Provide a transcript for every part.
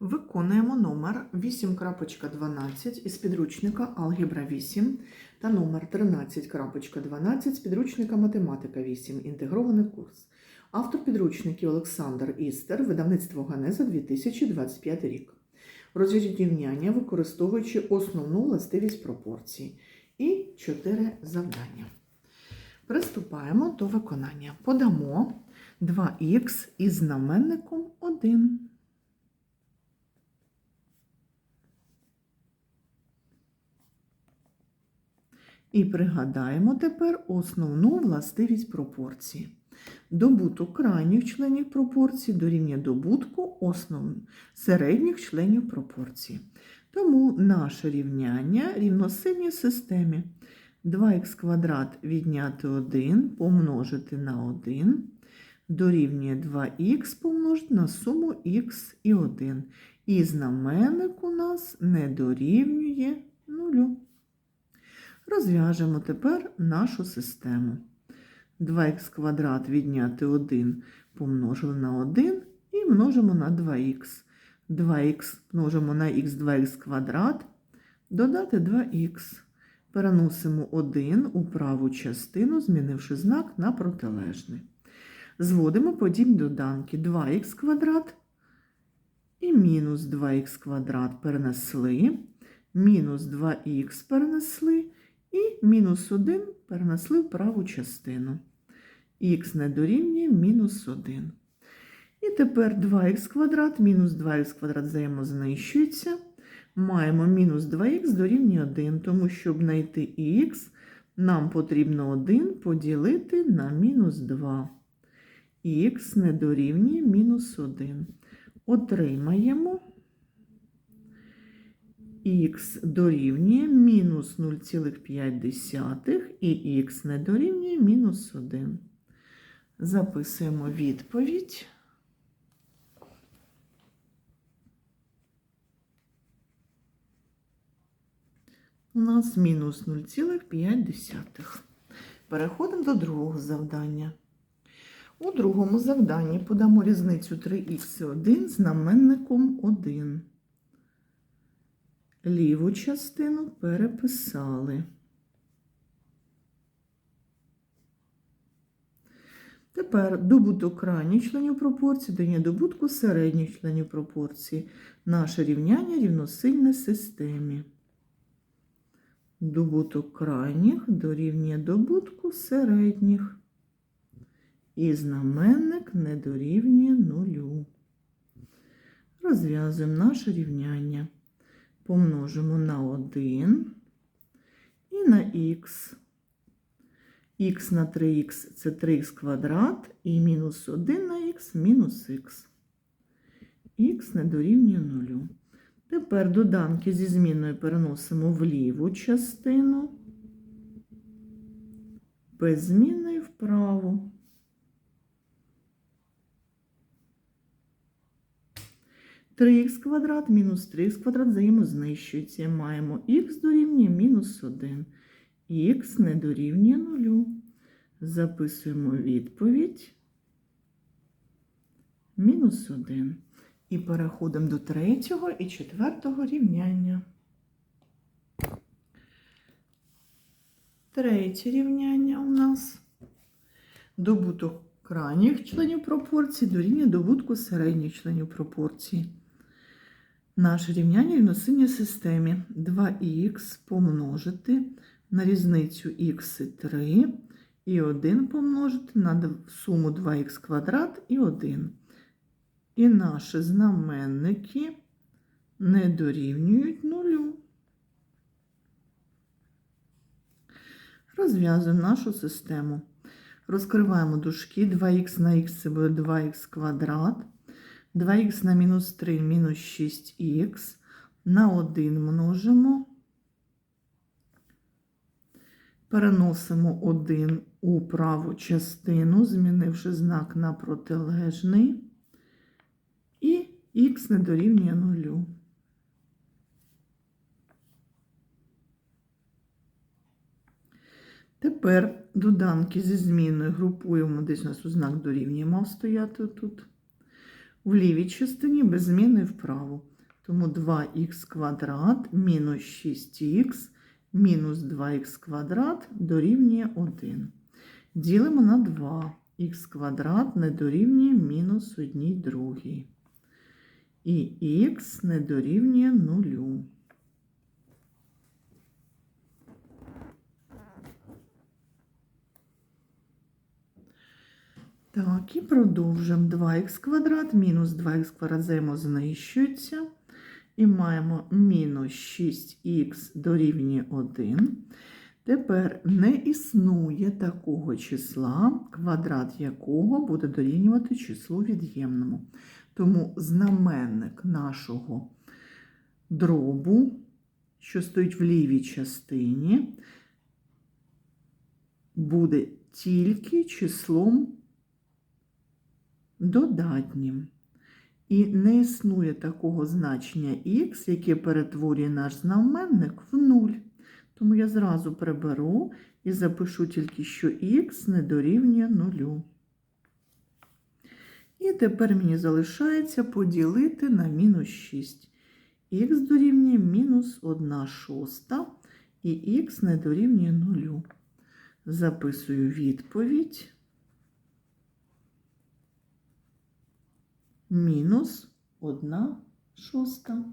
Виконуємо номер 8.12 із підручника Алгебра 8 та номер 13.12 з підручника Математика 8. Інтегрований курс. Автор підручників Олександр Істер, видавництво Ганеза 2025 рік. Розв'яжіть використовуючи основну властивість пропорцій. І 4 завдання. Приступаємо до виконання. Подамо 2х із знаменником 1. І пригадаємо тепер основну властивість пропорції. Добуток крайніх членів пропорції дорівнює добутку основ... середніх членів пропорції. Тому наше рівняння рівносильні системі. 2х квадрат відняти 1 помножити на 1 дорівнює 2х помножити на суму х і 1. І знаменник у нас не дорівнює 0. Розв'яжемо тепер нашу систему. 2х квадрат відняти 1 помножили на 1 і множимо на 2х. 2х множимо на х 2х квадрат, додати 2х. Переносимо 1 у праву частину, змінивши знак на протилежний. Зводимо подібні доданки 2х квадрат і мінус 2х квадрат перенесли, мінус 2х перенесли. І мінус 1 перенесли в праву частину. Х не дорівнює мінус 1. І тепер 2х квадрат, мінус 2х квадрат взаємознищується. Маємо мінус 2х дорівнює 1, тому щоб знайти х, нам потрібно 1 поділити на мінус 2. Х не дорівнює мінус 1. Отримаємо х дорівнює мінус 0,5 і х не дорівнює мінус 1. Записуємо відповідь. У нас мінус 0,5. Переходимо до другого завдання. У другому завданні подамо різницю 3х1 знаменником 1. Ліву частину переписали. Тепер добуток крайніх членів пропорції дорівнює добутку середніх членів пропорції. Наше рівняння рівносильне системі. Добуток крайніх дорівнює добутку середніх. І знаменник не дорівнює нулю. Розв'язуємо наше рівняння помножимо на 1 і на х. х на 3х це 3х квадрат, і мінус 1 на х мінус х. х не дорівнює 0. Тепер доданки зі зміною переносимо в ліву частину, без зміни вправо. 3х квадрат мінус 3х квадрат взаємознищується. Маємо х дорівнює мінус 1. Х не дорівнює 0. Записуємо відповідь. Мінус 1. І переходимо до третього і четвертого рівняння. Третє рівняння у нас добуток крайніх членів пропорції дорівнює добутку середніх членів пропорції. Наше рівняння в рівносильній системі 2х помножити на різницю х і 3 і 1 помножити на суму 2х квадрат і 1. І наші знаменники не дорівнюють нулю. Розв'язуємо нашу систему. Розкриваємо дужки 2х на х це буде 2х квадрат. 2х на мінус 3 мінус 6х. На 1 множимо. Переносимо 1 у праву частину, змінивши знак на протилежний. І х не дорівнює 0. Тепер доданки зі зміною групуємо, десь у нас у знак дорівнює мав стояти тут. В лівій частині без зміни вправо. Тому 2х квадрат мінус 6х мінус 2х квадрат дорівнює 1. Ділимо на 2. х квадрат не дорівнює мінус 1 другій. І х не дорівнює 0. Так, і продовжимо 2х квадрат мінус 2х квадрат взаємознищується. І маємо мінус 6х дорівнює 1. Тепер не існує такого числа, квадрат якого буде дорівнювати числу від'ємному. Тому знаменник нашого дробу, що стоїть в лівій частині, буде тільки числом додатнім. І не існує такого значення х, яке перетворює наш знаменник в 0. Тому я зразу приберу і запишу тільки, що х не дорівнює 0. І тепер мені залишається поділити на мінус 6. х дорівнює мінус 1 шоста, і х не дорівнює 0. Записую відповідь. Мінус 1 шоста.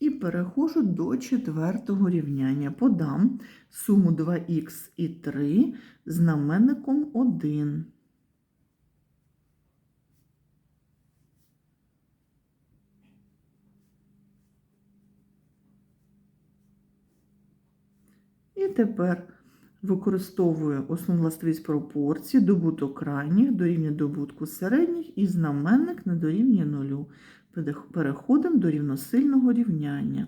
І переходжу до четвертого рівняння. Подам суму 2х і 3 знаменником 1. І тепер використовую основну властивість пропорції, добуток крайніх дорівнює добутку середніх і знаменник не дорівнює нулю. Переходимо до рівносильного рівняння.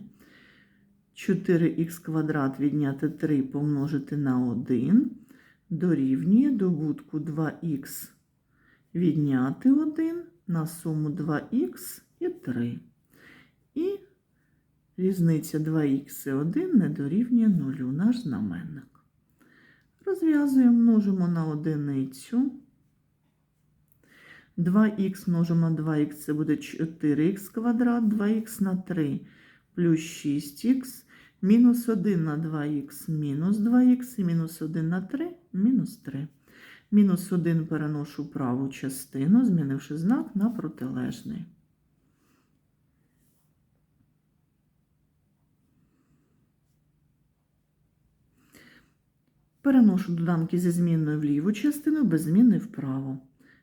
4х квадрат відняти 3 помножити на 1 дорівнює добутку 2х відняти 1 на суму 2х і 3. І різниця 2х і 1 не дорівнює 0, наш знаменник. Розв'язуємо, множимо на одиницю. 2х множимо на 2х, це буде 4х квадрат, 2х на 3 плюс 6х, мінус 1 на 2х, мінус 2х, і мінус 1 на 3, мінус 3. Мінус 1 переношу праву частину, змінивши знак на протилежний. Переношу доданки зі змінною в ліву частину, без зміни вправо.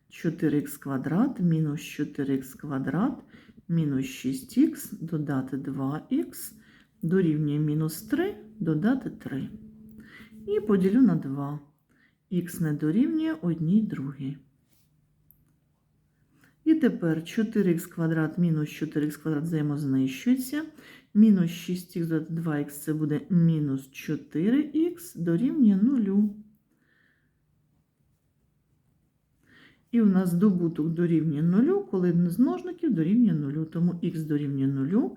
4х квадрат мінус 4х квадрат мінус 6х додати 2х дорівнює мінус 3 додати 3. І поділю на 2. Х не дорівнює 1 другій. І тепер 4х квадрат мінус 4х квадрат взаємознищується. Мінус 6х додати 2х це буде мінус 4х дорівнює 0. І у нас добуток дорівнює 0, коли один з множників дорівнює 0. Тому х дорівнює 0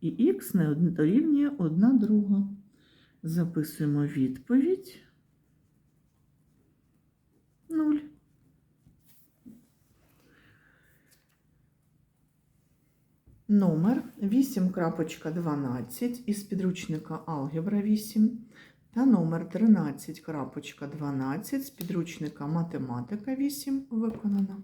і х не дорівнює 1 друга. Записуємо відповідь 0. Номер 8.12 із підручника Алгебра 8 та номер 13.12 з підручника Математика 8 виконано.